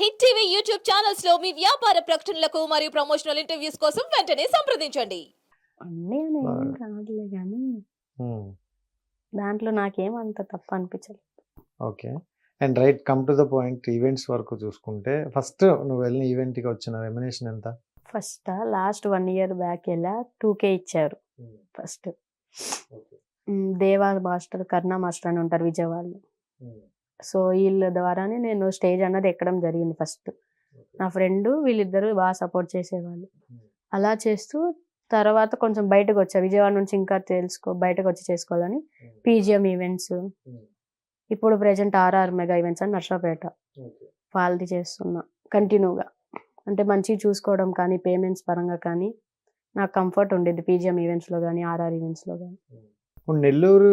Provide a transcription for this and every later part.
Hit TV YouTube ఛానల్స్లో మీ వ్యాపార ప్రకటనలకు మరియు ప్రమోషనల్ ఇంటర్వ్యూస్ కోసం వెంటనే సంప్రదించండి. కాదులే కానీ దాంట్లో నాకేం అంత తప్పు అనిపించలేదు. Okay. And right come to the point events వరకు చూసుకుంటే ఫస్ట్ నువ్వు వెళ్ళిన ఈవెంట్కి వచ్చిన రెమినేషన్ ఎంత? First last one year back వెళ్ళా టూ కే ఇచ్చారు. ఫస్ట్ దేవా మాస్టర్ కర్ణ మాస్టర్ అని ఉంటారు విజయవాడలో. సో వీళ్ళ ద్వారానే నేను స్టేజ్ అన్నది ఎక్కడం జరిగింది ఫస్ట్. నా ఫ్రెండ్ వీళ్ళిద్దరు బాగా సపోర్ట్ చేసేవాళ్ళు. అలా చేస్తూ తర్వాత కొంచెం బయటకు వచ్చా విజయవాడ నుంచి ఇంకా తెలుసుకో బయటకు వచ్చి చేసుకోవాలని పీజిఎం ఈవెంట్స్. ఇప్పుడు ప్రెజెంట్ ఆర్ఆర్ మెగా ఈవెంట్స్ అని నర్సాపేట. వాళ్ళది చేస్తున్నా కంటిన్యూగా. అంటే మంచిగా చూసుకోవడం కానీ పేమెంట్స్ పరంగా కానీ నాకు కంఫర్ట్ ఉండేది పీజిఎం ఈవెంట్స్లో కానీ ఆర్ఆర్ ఈవెంట్స్లో కానీ. ఇప్పుడు నెల్లూరు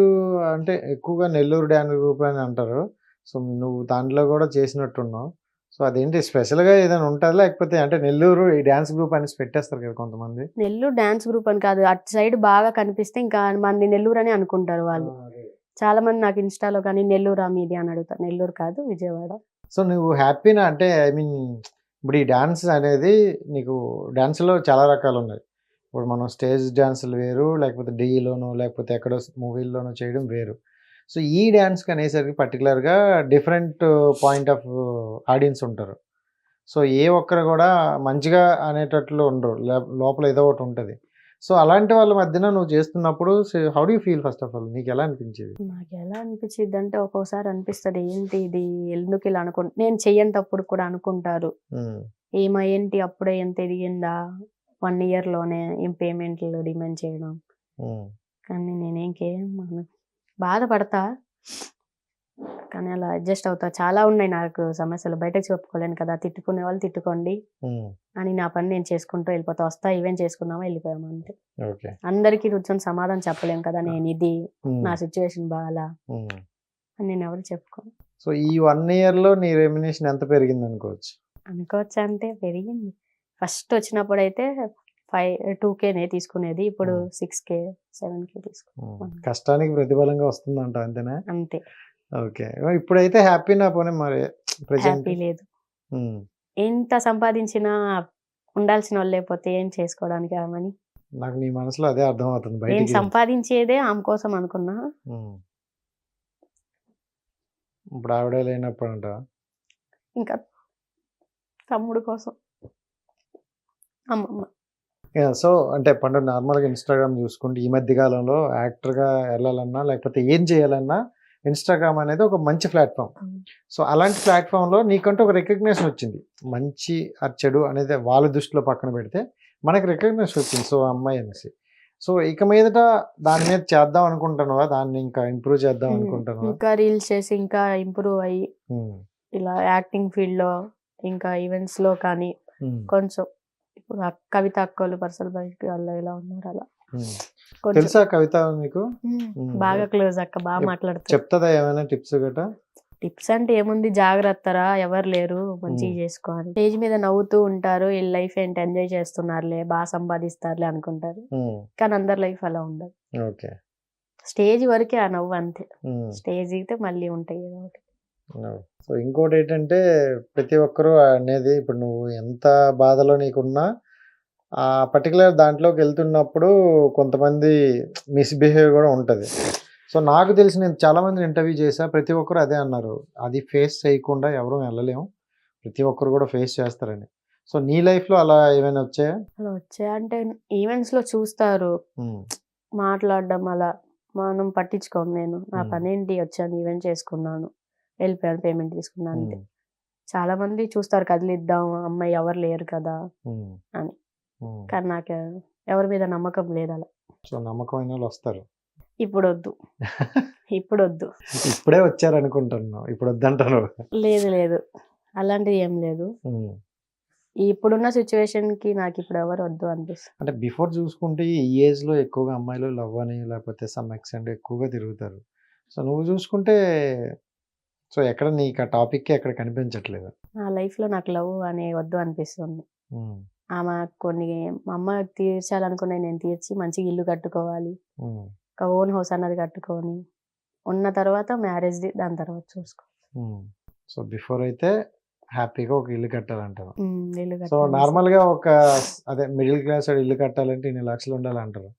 అంటే ఎక్కువగా నెల్లూరు డ్యాన్స్ గ్రూప్ అని అంటారు. సో నువ్వు దాంట్లో కూడా చేసినట్టున్నావు. సో అదేంటి స్పెషల్గా ఏదైనా ఉంటుందా? లేకపోతే అంటే నెల్లూరు ఈ డ్యాన్స్ గ్రూప్ అనేసి పెట్టేస్తారు కదా కొంతమంది. నెల్లూరు డ్యాన్స్ గ్రూప్ అని కాదు. అటు సైడ్ బాగా కనిపిస్తే ఇంకా మంది నెల్లూరు అని అనుకుంటారు వాళ్ళు. చాలా మంది నాకు ఇన్స్టాలో కానీ నెల్లూరా మీది అని అడుగుతారు. నెల్లూరు కాదు విజయవాడ. సో నువ్వు హ్యాపీనా? అంటే ఐ మీన్ ఇప్పుడు ఈ డ్యాన్స్ అనేది నీకు డ్యాన్స్లో చాలా రకాలు ఉన్నాయి. ఇప్పుడు మనం స్టేజ్ డ్యాన్సులు వేరు లేకపోతే డీలోనో లేకపోతే ఎక్కడో మూవీల్లోనో చేయడం వేరు. సో ఈ డ్యాన్స్కి అనేసరికి పర్టికులర్గా డిఫరెంట్ పాయింట్ ఆఫ్ ఆడియన్స్ ఉంటారు. సో ఏ ఒక్కరు కూడా మంచిగా అనేటట్లు ఉండరు. లోపల ఏదో ఒకటి ఉంటుంది. సో అలాంటి వాళ్ళ మధ్యన నువ్వు చేస్తున్నప్పుడు how do feel first of all నీకు ఎలా అనిపించేది? నాకు ఎలా అనిపించింది అంటే ఒక్కోసారి అనిపిస్తుంది ఏంటి ఇది? ఎందుకు ఇలా అనుకు నేను చెయ్యనప్పుడు కూడా అనుకుంటారు. ఏమో ఏంటి అప్పుడే ఎంత ఎదిగిందా వన్లోనే ఏం పేమెంట్లు డిమాండ్ చేయడం. కానీ అను- బాధపడతా. కానీ అలా అడ్జస్ట్ అవుతా. చాలా ఉన్నాయి నాకు సమస్యలు. బయటకు చెప్పుకోలేను కదా. తిట్టుకునే వాళ్ళు తిట్టుకోండి అని నా పని నేను చేసుకుంటూ వెళ్ళిపోతా. వస్తా ఈవెంట్ చేసుకున్నామా వెళ్ళిపోయాము అంతే. ఓకే. అందరికీ కూర్చొని సమాధానం చెప్పలేం కదా. నేను ఇది నా సిచ్యువేషన్ బాగాలా ఉమ్. అని నేను ఎవరు చెప్పుకోను సో ఈ వన్ ఇయర్లో నీ రెమ్యునేషన్ ఎంత పెరిగింది అనుకోవచ్చు అనుకోవచ్చు అంటే పెరిగింది. ఫస్ట్ వచ్చినప్పుడు అయితే ఫైవ్ టూ కేనే తీసుకునేది. ఇప్పుడు. సిక్స్ కే సెవెన్ కే తీసుకు ఉమ్, కష్టానికి ప్రతిఫలంగా వస్తుందంట అంతేనా? అంతే. ఓకే. ఇప్పుడైతే హ్యాపీ నా పోనీ మరి? హ్యాపీ లేదు. ఎంత సంపాదించినా ఉండాల్సిన వాళ్ళు లేకపోతే ఏం చేసుకోవడానికి ఆమెని నాకు నీ మనసులో అదే అర్థం అవుతుంది నేను సంపాదించేదే ఆమె కోసం అనుకున్నా. ఇప్పుడు ఆవిడ లేనప్పుడు అంట ఇంకా తమ్ముడు కోసం. అమ్మమ్మ. సో అంటే పండు నార్మల్గా ఇన్స్టాగ్రామ్ చూసుకుంటే ఈ మధ్య కాలంలో యాక్టర్గా వెళ్ళాలన్నా లేకపోతే ఏం చేయాలన్నా ఇన్స్టాగ్రామ్ అనేది ఒక మంచి ప్లాట్ఫామ్. సో అలాంటి ప్లాట్ఫామ్లో నీకంటూ ఒక రికగ్నేషన్ వచ్చింది. మంచి ఆ చెడు అనేది వాళ్ళ దృష్టిలో పక్కన పెడితే మనకి రికగ్నేషన్ వచ్చింది. సో అమ్మాయి అనేసి. సో ఇక మీదట దాని మీద చేద్దాం అనుకుంటున్నావా? దాన్ని ఇంకా ఇంప్రూవ్ చేద్దాం అనుకుంటున్నావా? ఇంకా రీల్స్ చేసి ఇంకా ఇంప్రూవ్ అయ్యి ఇలా యాక్టింగ్ ఫీల్డ్లో ఇంకా ఈవెంట్స్లో కానీ కొంచెం ఇప్పుడు కవిత అక్కలు పర్సల్ బయట వాళ్ళు ఎలా ఉన్నారు అలా. తెలుసా కవిత మీకు. బాగా క్లోజ్ అక్క బాగా మాట్లాడుతుంది చెప్తుందా ఏమైనా టిప్స్ గట్రా? టిప్స్ అంటే ఏముంది? జాగ్రత్తరా? ఎవరు లేరు? మంచిగా. చేసుకోవాలి స్టేజ్ మీద నవ్వుతూ ఉంటారు. వీళ్ళ లైఫ్ ఏంటి? ఎంజాయ్ చేస్తున్నారులే బాగా సంపాదిస్తారులే అనుకుంటారు. కానీ అందరి లైఫ్ అలా ఉండదు. స్టేజ్ వరకే ఆ నవ్వు అంతే. స్టేజ్ అయితే మళ్ళీ ఉంటాయి ఏదో ఒకటి. సో ఇంకోటి ఏంటంటే ప్రతి ఒక్కరూ అనేది ఇప్పుడు నువ్వు ఎంత బాధలో నీకున్నా ఆ పర్టికులర్ దాంట్లోకి వెళ్తున్నప్పుడు కొంతమంది మిస్బిహేవ్ కూడా ఉంటుంది. సో నాకు తెలిసి నేను చాలా మందిని ఇంటర్వ్యూ చేశా ప్రతి ఒక్కరు అదే అన్నారు. అది ఫేస్ చేయకుండా ఎవరూ వెళ్ళలేము. ప్రతి ఒక్కరు కూడా ఫేస్ చేస్తారని. సో నీ లైఫ్లో అలా ఏమైనా వచ్చాయా? అలా వచ్చాయి? అంటే ఈవెంట్స్లో చూస్తారు. ఉమ్, మాట్లాడడం అలా. మనం పట్టించుకోను నేను. నా మ్మ్. పని ఏంటి వచ్చాను ఈవెంట్ చేసుకున్నాను. వెళ్ళిపోయాను పేమెంట్ తీసుకున్నాను అంతే చాలా మంది చూస్తారు కదిలిద్దాం అమ్మాయి ఎవరు లేరు కదా అని. కానీ నాకు ఎవరి మీద నమ్మకం లేదు అలా. సో నమ్మకమైన వస్తారు. ఇప్పుడు వద్దు ఇప్పుడు వద్దు ఇప్పుడే వచ్చారు అనుకుంటున్నావు ఇప్పుడు వద్దంటారు లేదు లేదు. అలాంటిది ఏం లేదు. ఇప్పుడున్న సిచ్యువేషన్కి నాకు ఇప్పుడు ఎవరు వద్దు అనిపిస్తుంది. అంటే బిఫోర్ చూసుకుంటే ఈ ఏజ్లో ఎక్కువగా అమ్మాయిలు లవ్ అని లేకపోతే సమ్ ఎక్సెంట్ ఎక్కువగా తిరుగుతారు. సో నువ్వు చూసుకుంటే సో ఎక్కడ నీకు ఆ టాపిక్ ఎక్కడ కనిపించట్లేదు? నా లైఫ్లో నాకు లవ్ అనే వద్దు అనిపిస్తుంది. ఆమె కొన్ని మా అమ్మ తీర్చాలనుకునే నేను తీర్చి మంచిగా ఇల్లు కట్టుకోవాలి. ఒక ఓన్ హౌస్ అన్నది కట్టుకొని ఉన్న తర్వాత మ్యారేజ్ దాని తర్వాత చూసుకో. సో బిఫోర్ అయితే హ్యాపీగా ఒక ఇల్లు కట్టాలంటారు. ఇల్లు సో కట్టాలి. నార్మల్గా ఒక అదే మిడిల్ క్లాస్ వాడు ఇల్లు కట్టాలంటే ఇన్ని లక్షలు ఉండాలంటారు.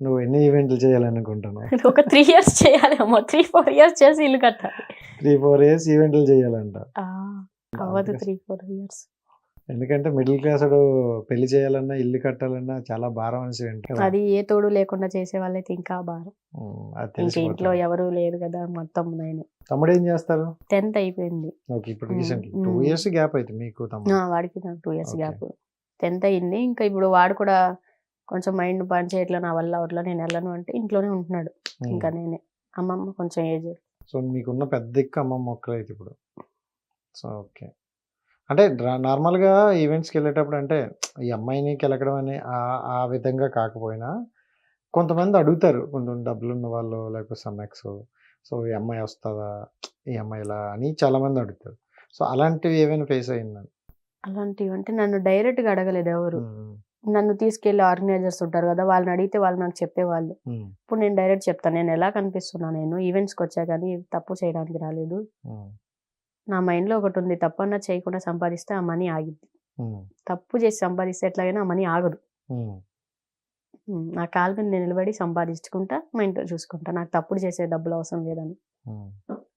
నువ్వు ఎన్ని ఈవెంట్లు చేయాలనుకుంటున్నావు? ఒక త్రీ ఇయర్స్ చేయాలేమో. త్రీ ఫోర్ ఇయర్స్ చేసి ఇల్లు కట్టాలి. త్రీ ఫోర్ ఇయర్స్ ఈవెంట్లు చేయాలంట. ఆ, అవ్వదు త్రీ ఫోర్ ఇయర్స్ ఎందుకంటే మిడిల్ క్లాస్ పెళ్ళి చేయాలన్నా ఇల్లు కట్టాలన్నా చాలా భారం అనేసి అది ఏ తోడు లేకుండా చేసే వాళ్ళైతే ఇంకా ఇంక ఇంట్లో. ఎవరు లేరు కదా మొత్తం నేను. తమ్ముడు ఏం చేస్తారు? టెన్త్ అయిపోయింది. ఓకే ఇప్పుడు రీసెంట్ టూ. ఇయర్స్ గ్యాప్ అయితే మీకు తమ్ముడు. వాడికి నాకు టూ ఇయర్స్. గ్యాప్ టెన్త్ అయింది. ఇంకా ఇప్పుడు వాడు కూడా కొంచెం మైండ్ పని చేయట్లా నా వల్ల అట్లా నేను వెళ్ళను అంటే ఇంట్లోనే ఉంటున్నాడు. ఇంకా నేనే. అమ్మమ్మ కొంచెం ఏజ్. సో మీకున్న పెద్ద ఎక్కువ అమ్మమ్మ మొక్కలు అయితే ఇప్పుడు. So okay. అంటే నార్మల్గా ఈవెంట్స్కి వెళ్ళేటప్పుడు అంటే ఈ అమ్మాయిని కెలకడం అని ఆ విధంగా కాకపోయినా కొంతమంది అడుగుతారు. కొంచెం డబ్బులు ఉన్న వాళ్ళు లేకపోతే సమ్మెక్స్ సో ఈ అమ్మాయి వస్తుందా? ఈ అమ్మాయి ఇలా అని చాలామంది అడుగుతారు. సో అలాంటివి ఏమైనా ఫేస్ అయిందని అలాంటివి అంటే నన్ను డైరెక్ట్గా అడగలేదు ఎవరు. నన్ను తీసుకెళ్ళి ఆర్గనైజర్స్ ఉంటారు కదా వాళ్ళని అడిగితే వాళ్ళు నాకు చెప్పేవాళ్ళు. ఇప్పుడు నేను డైరెక్ట్ చెప్తాను నేను ఎలా కనిపిస్తున్నా నేను? ఈవెంట్స్కి వచ్చా కానీ తప్పు చేయడానికి రాలేదు. నా మైండ్లో ఒకటి ఉంది తప్పన్నా చేయకుండా సంపాదిస్తే ఆ మనీ ఆగిద్ది. తప్పు చేసి సంపాదిస్తే ఎట్లాగైనా ఆ మనీ ఆగదు. నా కాలు మీద నేను నిలబడి సంపాదించుకుంటా మా ఇంట్లో చూసుకుంటా. నాకు తప్పుడు చేసే డబ్బులు అవసరం లేదని.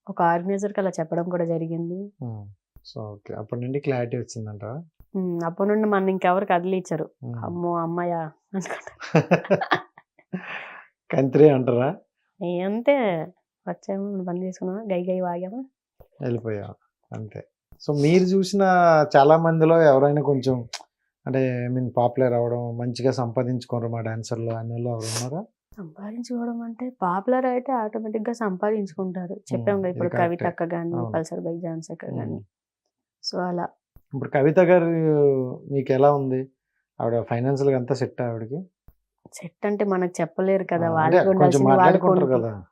ఒక ఆర్గనైజర్కి అలా చెప్పడం కూడా జరిగింది. So okay. అప్పటి నుండి క్లారిటీ వచ్చిందంట అప్పటి నుండి మన ఇంకెవరు కదిలిచ్చారు అమ్మో అమ్మాయ అనుకుంటా. కంత్రి అంటారా? అంతే. వచ్చాము పని చేసుకున్నామా? గై గై వాగామా? వెళ్ళిపోయాం. అంతే. సో మీరు చూసిన చాలా మందిలో ఎవరైనా కొంచెం అంటే ఐ మీన్ పాపులర్ అవ్వడం మంచిగా సంపాదించుకోరు మా డాన్సర్లు అన్ని వాళ్ళు ఎవరు ఉన్నారా? సంపాదించుకోవడం అంటే పాపులర్ అయితే ఆటోమేటిక్గా సంపాదించుకుంటారు. చెప్పాం కదా ఇది ఇప్పుడు. కవిత అక్క కానీ. పల్సర్ బైక్ జాన్స్ అక్క కానీ సో అలా. ఇప్పుడు కవిత గారు మీకు ఎలా ఉంది? ఆవిడ ఫైనాన్షియల్గా అంతా సెట్ ఆవిడకి? సెట్ అంటే మనకు చెప్పలేరు కదా ఉంటుంది. కదా.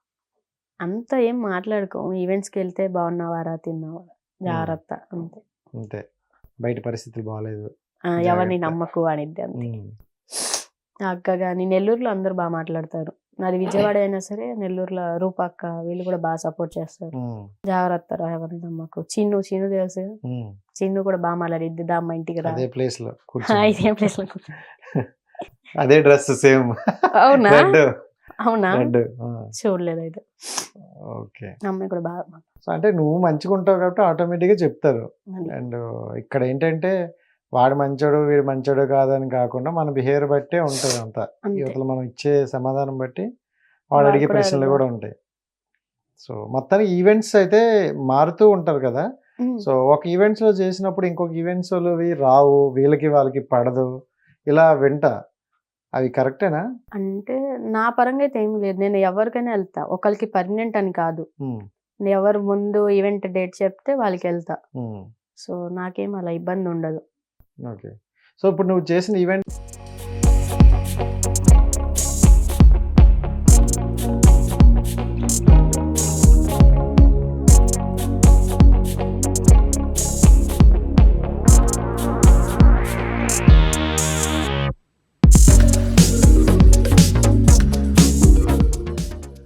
అంత ఏం మాట్లాడుకోము. ఈవెంట్స్కి వెళ్తే బాగున్నావారా తిన్నావారా జాగ్రత్త అంతే. అంతే. బయట పరిస్థితులు బాగాలేదు ఎవరిని. నమ్మకు అనిద్ది అంతే. అక్క కానీ నెల్లూరులో అందరూ బాగా మాట్లాడతారు. నాది విజయవాడ అయినా సరే నెల్లూరులో రూప అక్క వీళ్ళు కూడా బాగా సపోర్ట్ చేస్తారు. జాగ్రత్త రా ఎవరిని నమ్మకు. చిన్ను చిన్ను తెలుసు? చిన్ను కూడా బాగా మాట్లాడిద్ది దా అమ్మ ఇంటికి రా. అదే ప్లేస్లో ఇదే ప్లేస్లో. అదే డ్రెస్ సేమ్ అవునా? అవునా? చూడలేదు అయితే. ఓకే. అమ్మాయి కూడా బాగా సో అంటే నువ్వు మంచిగా ఉంటావు కాబట్టి ఆటోమేటిక్గా చెప్తారు. అండ్ ఇక్కడ ఏంటంటే వాడు మంచోడు వీడు మంచోడు కాదని కాకుండా మన బిహేవియర్ బట్టే ఉంటుంది అంతా. యువతల మనం ఇచ్చే సమాధానం బట్టి వాడు అడిగే ప్రశ్నలు. కూడా ఉంటాయి. సో మొత్తానికి ఈవెంట్స్ అయితే మారుతూ ఉంటారు కదా. సో ఒక ఈవెంట్స్లో చేసినప్పుడు ఇంకొక ఈవెంట్స్ లోవి రావు వీళ్ళకి వాళ్ళకి పడదు. ఇలా వింట. అవి కరెక్టేనా? అంటే నా పరంగా అయితే ఏం లేదు. నేను ఎవరికైనా వెళ్తా. ఒకరికి పర్మనెంట్ అని కాదు. ఎవరు ముందు ఈవెంట్ డేట్ చెప్తే వాళ్ళకి వెళ్తా. సో నాకేం అలా ఇబ్బంది ఉండదు ఓకే. సో ఇప్పుడు నువ్వు చేసిన ఈవెంట్